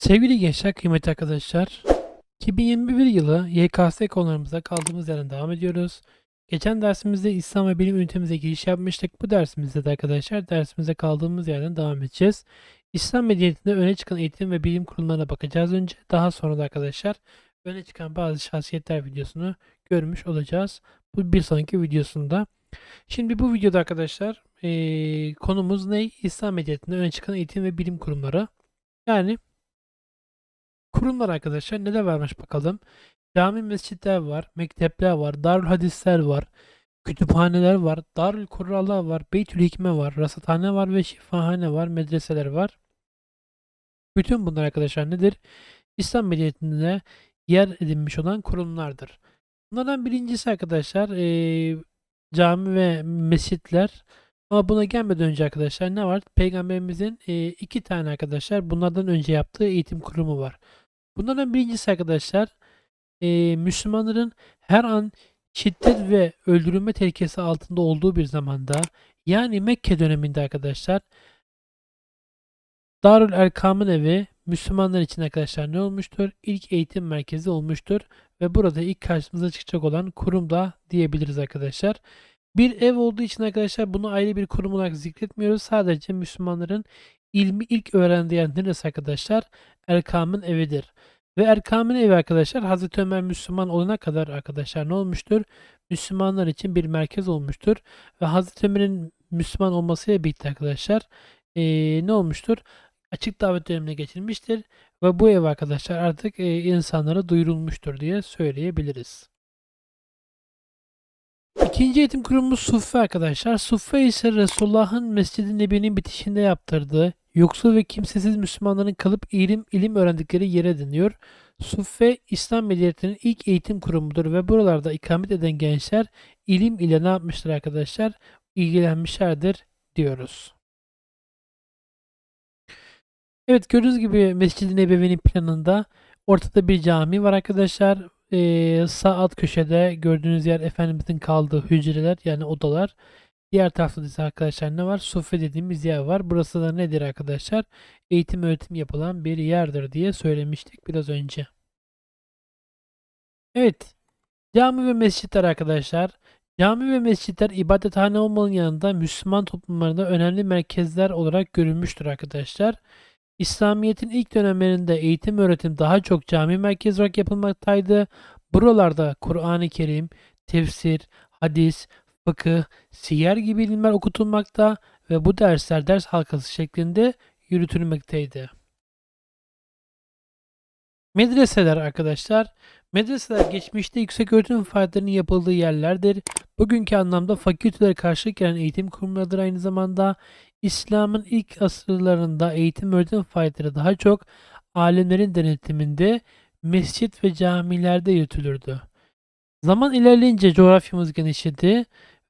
Sevgili gençler, kıymetli arkadaşlar. 2021 yılı YKS konularımıza kaldığımız yerden devam ediyoruz. Geçen dersimizde İslam ve bilim ünitemize giriş yapmıştık. Bu dersimizde de arkadaşlar dersimize kaldığımız yerden devam edeceğiz. İslam medeniyetinde öne çıkan eğitim ve bilim kurumlarına bakacağız önce. Daha sonra da arkadaşlar öne çıkan bazı şahsiyetler videosunu görmüş olacağız. Bu bir sonraki videosunda. Şimdi bu videoda arkadaşlar eee, konumuz ne? İslam medeniyetinde öne çıkan eğitim ve bilim kurumları. Yani kurumlar arkadaşlar neler varmış bakalım. Cami mescitler var, mektepler var, darül hadisler var, kütüphaneler var, darül kurralar var, beytül hikme var, rasathane var ve şifahane var, medreseler var. Bütün bunlar arkadaşlar nedir? İslam medeniyetinde yer edinmiş olan kurumlardır. Bunlardan birincisi arkadaşlar eee, cami ve mescitler. Ama buna gelmeden önce arkadaşlar ne var? Peygamberimizin eee, iki tane arkadaşlar bunlardan önce yaptığı eğitim kurumu var. Bunlardan birincisi arkadaşlar eee, Müslümanların her an şiddet ve öldürülme tehlikesi altında olduğu bir zamanda yani Mekke döneminde arkadaşlar Darül Erkam'ın evi Müslümanlar için arkadaşlar ne olmuştur? İlk eğitim merkezi olmuştur ve burada ilk karşımıza çıkacak olan kurum da diyebiliriz arkadaşlar. Bir ev olduğu için arkadaşlar bunu ayrı bir kurum olarak zikretmiyoruz. Sadece Müslümanların ilmi ilk öğrendiği yer neresi arkadaşlar? Erkam'ın evidir. Ve Erkam'ın evi arkadaşlar Hazreti Ömer Müslüman olana kadar arkadaşlar ne olmuştur? Müslümanlar için bir merkez olmuştur. Ve Hazreti Ömer'in Müslüman olmasıyla birlikte arkadaşlar eee, ne olmuştur? Açık davet dönemine geçilmiştir. Ve bu ev arkadaşlar artık eee, insanlara duyurulmuştur diye söyleyebiliriz. İkinci eğitim kurumumuz Suffe arkadaşlar. Suffe ise Resulullah'ın Mescid-i Nebi'nin bitişinde yaptırdığı yoksul ve kimsesiz Müslümanların kalıp ilim, ilim öğrendikleri yere deniyor. Suffe İslam medeniyetinin ilk eğitim kurumudur ve buralarda ikamet eden gençler ilim ile ne yapmıştır arkadaşlar? İlgilenmişlerdir diyoruz. Evet gördüğünüz gibi Mescid-i Nebevi'nin planında ortada bir cami var arkadaşlar. Ee, sağ alt köşede gördüğünüz yer Efendimizin kaldığı hücreler yani odalar. Diğer tarafta ise arkadaşlar ne var? Suffe dediğimiz yer var. Burası da nedir arkadaşlar? Eğitim öğretim yapılan bir yerdir diye söylemiştik biraz önce. Evet. Cami ve mescitler arkadaşlar. Cami ve mescitler ibadethane olmanın yanında Müslüman toplumlarında önemli merkezler olarak görülmüştür arkadaşlar. İslamiyet'in ilk dönemlerinde eğitim öğretim daha çok cami merkezi olarak yapılmaktaydı. Buralarda Kur'an-ı Kerim, tefsir, hadis, fıkıh, siyer gibi ilimler okutulmakta ve bu dersler ders halkası şeklinde yürütülmekteydi. Medreseler arkadaşlar. Medreseler geçmişte yüksek öğretim faaliyetlerinin yapıldığı yerlerdir. Bugünkü anlamda fakültelere karşılık gelen eğitim kurumlarıdır aynı zamanda. İslam'ın ilk asırlarında eğitim öğretim faaliyetleri daha çok alimlerin denetiminde mescit ve camilerde yürütülürdü. Zaman ilerleyince coğrafyamız genişledi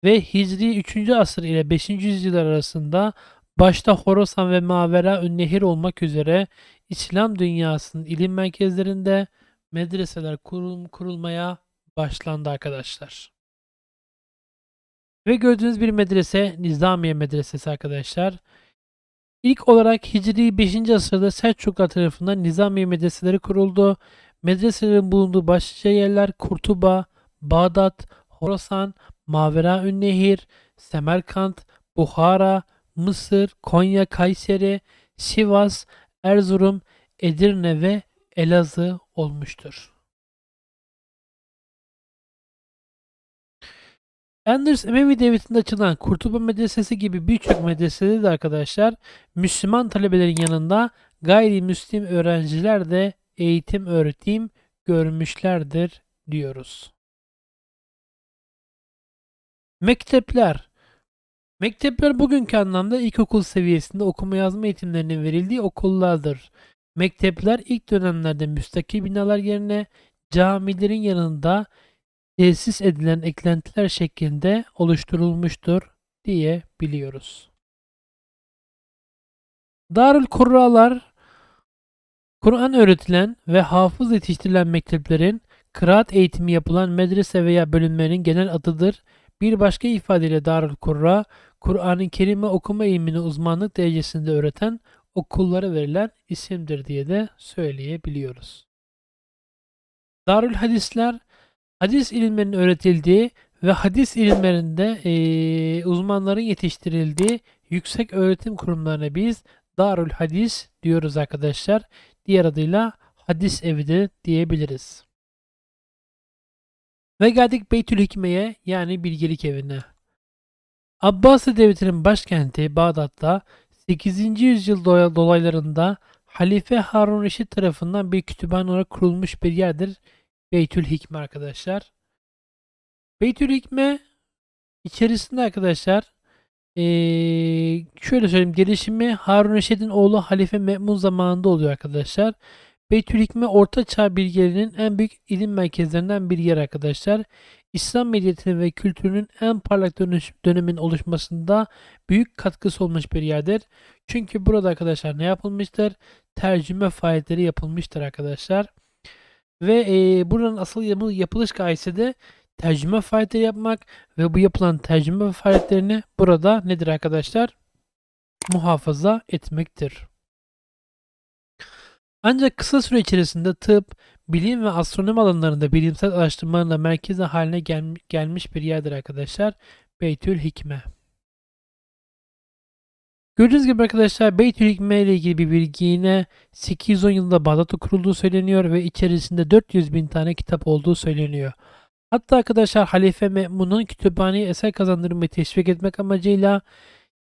ve Hicri 3. asır ile 5. yüzyıllar arasında başta Horasan ve Mavera Nehir olmak üzere İslam dünyasının ilim merkezlerinde medreseler kurul kurulmaya başlandı arkadaşlar. Ve gördüğünüz bir medrese Nizamiye Medresesi arkadaşlar. İlk olarak Hicri 5. asırda Selçuklar tarafından Nizamiye medreseleri kuruldu. Medreselerin bulunduğu başlıca yerler Kurtuba, Bağdat, Horasan, Mavera Nehir, Semerkant, Buhara, Mısır, Konya, Kayseri, Sivas, Erzurum, Edirne ve Elazığ olmuştur. Enders Emevi Devleti'nde açılan Kurtuba Medresesi gibi birçok medresede de arkadaşlar Müslüman talebelerin yanında gayrimüslim öğrenciler de eğitim öğretim görmüşlerdir diyoruz. Mektepler Mektepler bugünkü anlamda ilkokul seviyesinde okuma yazma eğitimlerinin verildiği okullardır. Mektepler ilk dönemlerde müstakil binalar yerine camilerin yanında tesis edilen eklentiler şeklinde oluşturulmuştur diye biliyoruz. Darül Kurralar Kur'an öğretilen ve hafız yetiştirilen mekteplerin kıraat eğitimi yapılan medrese veya bölümlerin genel adıdır. Bir başka ifadeyle Darül Kurra, Kur'an-ı Kerim'i okuma ilmini uzmanlık derecesinde öğreten okullara verilen isimdir diye de söyleyebiliyoruz. Darül Hadisler hadis ilimlerinin öğretildiği ve hadis ilimlerinde eee, uzmanların yetiştirildiği yüksek öğretim kurumlarına biz Darül Hadis diyoruz arkadaşlar. Diğer adıyla hadis evi de diyebiliriz. Ve geldik Beytül Hikme'ye yani bilgelik evine. Abbasi Devleti'nin başkenti Bağdat'ta 8. yüzyıl dola- dolaylarında Halife Harun Reşit tarafından bir kütüphane olarak kurulmuş bir yerdir. Beytül Hikme arkadaşlar. Beytül Hikme içerisinde arkadaşlar eee, şöyle söyleyeyim gelişimi Harun Reşit'in oğlu Halife Me'mun zamanında oluyor arkadaşlar. Beytül Hikme Orta Çağ bilgilerinin en büyük ilim merkezlerinden bir yer arkadaşlar. İslam medeniyetinin ve kültürünün en parlak dönemin oluşmasında büyük katkısı olmuş bir yerdir. Çünkü burada arkadaşlar ne yapılmıştır? Tercüme faaliyetleri yapılmıştır arkadaşlar. Ve eee buranın asıl yapı- yapılış gayesi de tercüme faaliyetleri yapmak ve bu yapılan tercüme faaliyetlerini burada nedir arkadaşlar? Muhafaza etmektir. Ancak kısa süre içerisinde tıp, bilim ve astronomi alanlarında bilimsel araştırmalarla merkezi haline gel- gelmiş bir yerdir arkadaşlar. Beytül Hikme. Gördüğünüz gibi arkadaşlar Beytül Hikme ile ilgili bir bilgi yine 810 yılında Bağdat'ta kurulduğu söyleniyor ve içerisinde 400 bin tane kitap olduğu söyleniyor. Hatta arkadaşlar Halife Me'mun'un kütüphaneye eser kazandırmayı teşvik etmek amacıyla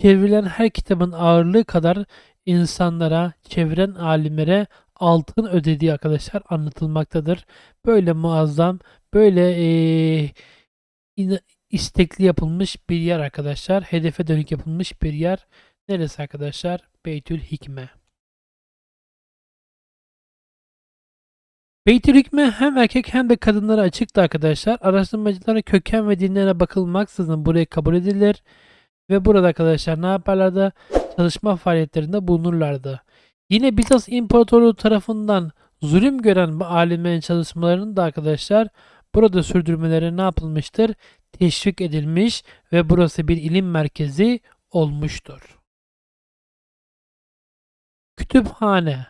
çevrilen her kitabın ağırlığı kadar insanlara, çeviren alimlere altın ödediği arkadaşlar anlatılmaktadır. Böyle muazzam, böyle eee, ina- istekli yapılmış bir yer arkadaşlar. Hedefe dönük yapılmış bir yer. Neresi arkadaşlar? Beytül Hikme. Beytül Hikme hem erkek hem de kadınlara açıktı arkadaşlar. Araştırmacılara köken ve dinlerine bakılmaksızın buraya kabul edilir. Ve burada arkadaşlar ne yaparlardı? Çalışma faaliyetlerinde bulunurlardı. Yine Bizans İmparatorluğu tarafından zulüm gören bu alimlerin çalışmalarını da arkadaşlar burada sürdürmeleri ne yapılmıştır? Teşvik edilmiş ve burası bir ilim merkezi olmuştur. Kütüphane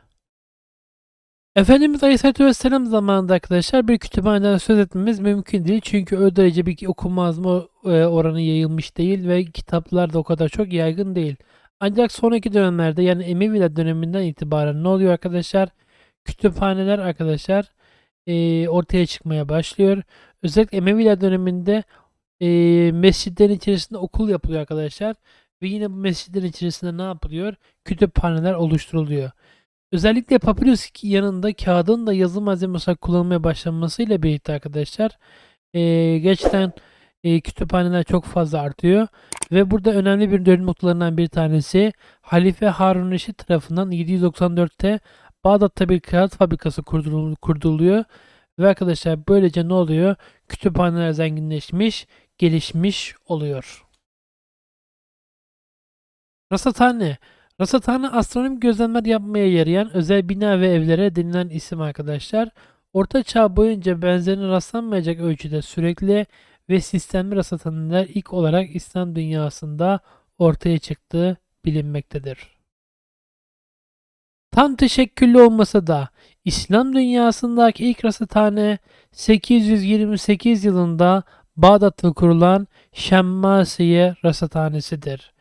Efendimiz Aleyhisselatü Vesselam zamanında arkadaşlar bir kütüphaneden söz etmemiz mümkün değil. Çünkü o derece bir okuma yazma e, oranı yayılmış değil ve kitaplar da o kadar çok yaygın değil. Ancak sonraki dönemlerde yani Emeviler döneminden itibaren ne oluyor arkadaşlar? Kütüphaneler arkadaşlar e, ortaya çıkmaya başlıyor. Özellikle Emeviler döneminde e, mescitlerin içerisinde okul yapılıyor arkadaşlar. Ve yine bu mescitlerin içerisinde ne yapılıyor? Kütüphaneler oluşturuluyor. Özellikle papyrus yanında kağıdın da yazı malzemesi olarak kullanılmaya başlanmasıyla birlikte arkadaşlar eee, gerçekten eee, kütüphaneler çok fazla artıyor. Ve burada önemli bir dönüm noktalarından bir tanesi Halife Harun Reşit tarafından 794'te Bağdat'ta bir kağıt fabrikası kurdurul-. Ve arkadaşlar böylece ne oluyor? Kütüphaneler zenginleşmiş, gelişmiş oluyor. Rasathane Rasathane astronomik gözlemler yapmaya yarayan özel bina ve evlere denilen isim arkadaşlar. Orta çağ boyunca benzerine rastlanmayacak ölçüde sürekli ve sistemli rasathaneler ilk olarak İslam dünyasında ortaya çıktığı bilinmektedir. Tam teşekküllü olmasa da İslam dünyasındaki ilk rasathane 828 yılında Bağdat'ta kurulan Şemmasiye Rasathanesidir.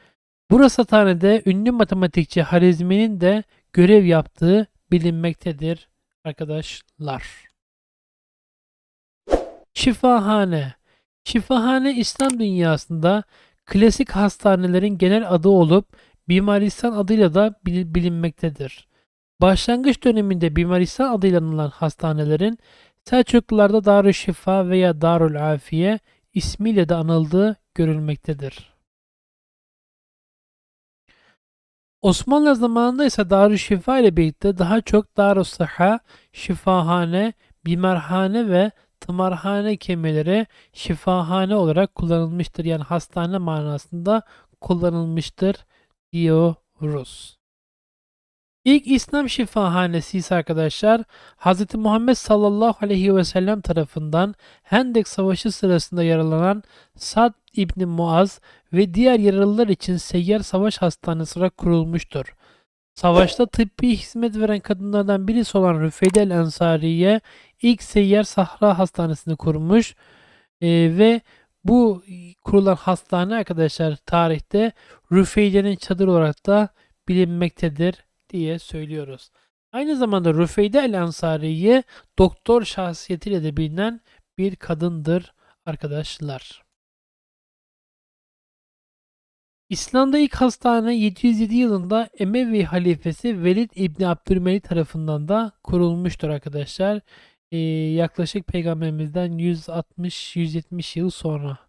Bu rasathanede ünlü matematikçi Harizmi'nin de görev yaptığı bilinmektedir arkadaşlar. Şifahane Şifahane İslam dünyasında klasik hastanelerin genel adı olup Bimaristan adıyla da bil- bilinmektedir. Başlangıç döneminde Bimaristan adıyla anılan hastanelerin Selçuklularda Darüşşifa veya Darül Afiye ismiyle de anıldığı görülmektedir. Osmanlı zamanında ise Darüşşifa ile birlikte daha çok Darüssaha, şifahane, bimarhane ve tımarhane kelimeleri şifahane olarak kullanılmıştır. Yani hastane manasında kullanılmıştır diyoruz. İlk İslam şifahanesi ise arkadaşlar Hz. Muhammed sallallahu aleyhi ve sellem tarafından Hendek Savaşı sırasında yaralanan Sad İbni Muaz ve diğer yaralılar için seyyar savaş hastanesi olarak kurulmuştur. Savaşta tıbbi hizmet veren kadınlardan birisi olan Rüfeyde el Ensariye ilk seyyar Sahra Hastanesi'ni kurmuş. Ee, ve bu kurulan hastane arkadaşlar tarihte Rüfeyde'nin çadır olarak da bilinmektedir diye söylüyoruz. Aynı zamanda Rüfeyde el Ensariye doktor şahsiyetiyle de bilinen bir kadındır arkadaşlar. İslam'da ilk hastane 707 yılında Emevi halifesi Velid İbni Abdülmelik tarafından da kurulmuştur arkadaşlar. Ee, yaklaşık peygamberimizden 160-170 yıl sonra.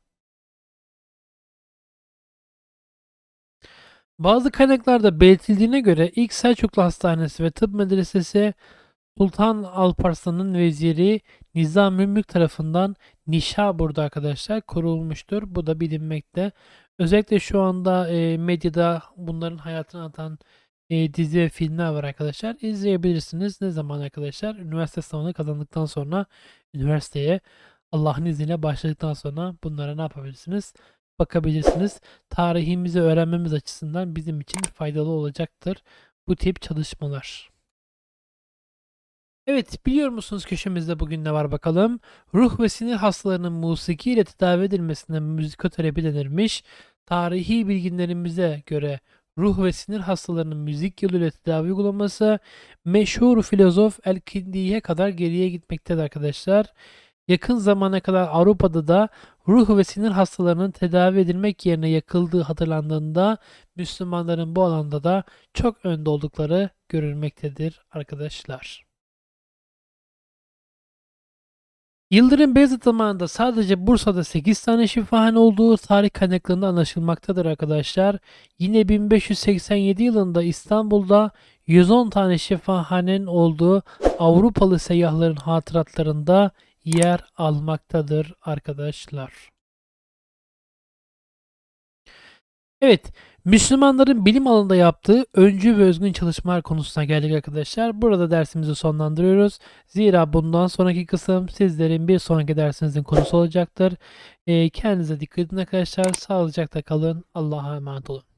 Bazı kaynaklarda belirtildiğine göre ilk Selçuklu Hastanesi ve Tıp Medresesi Sultan Alparslan'ın veziri Nizam Mülk tarafından Nişabur'da arkadaşlar kurulmuştur. Bu da bilinmekte. Özellikle şu anda e, medyada bunların hayatını atan e, dizi ve filmler var arkadaşlar. İzleyebilirsiniz. Ne zaman arkadaşlar? Üniversite sınavını kazandıktan sonra üniversiteye Allah'ın izniyle başladıktan sonra bunlara ne yapabilirsiniz? Bakabilirsiniz. Tarihimizi öğrenmemiz açısından bizim için faydalı olacaktır bu tip çalışmalar. Evet biliyor musunuz köşemizde bugün ne var bakalım. Ruh ve sinir hastalarının musiki ile tedavi edilmesine müzikoterapi denirmiş. Tarihi bilginlerimize göre ruh ve sinir hastalarının müzik yoluyla tedavi uygulaması meşhur filozof El-Kindi'ye kadar geriye gitmektedir arkadaşlar. Yakın zamana kadar Avrupa'da da ruh ve sinir hastalarının tedavi edilmek yerine yakıldığı hatırlandığında Müslümanların bu alanda da çok önde oldukları görülmektedir arkadaşlar. Yıldırım Beyazıt zamanında sadece Bursa'da 8 tane şifahane olduğu tarih kaynaklarında anlaşılmaktadır arkadaşlar. Yine 1587 yılında İstanbul'da 110 tane şifahanenin olduğu Avrupalı seyyahların hatıratlarında yer almaktadır arkadaşlar. Evet, Müslümanların bilim alanında yaptığı öncü ve özgün çalışmalar konusuna geldik arkadaşlar. Burada dersimizi sonlandırıyoruz. Zira bundan sonraki kısım sizlerin bir sonraki dersinizin konusu olacaktır. Ee, kendinize dikkat edin arkadaşlar. Sağlıcakla kalın. Allah'a emanet olun.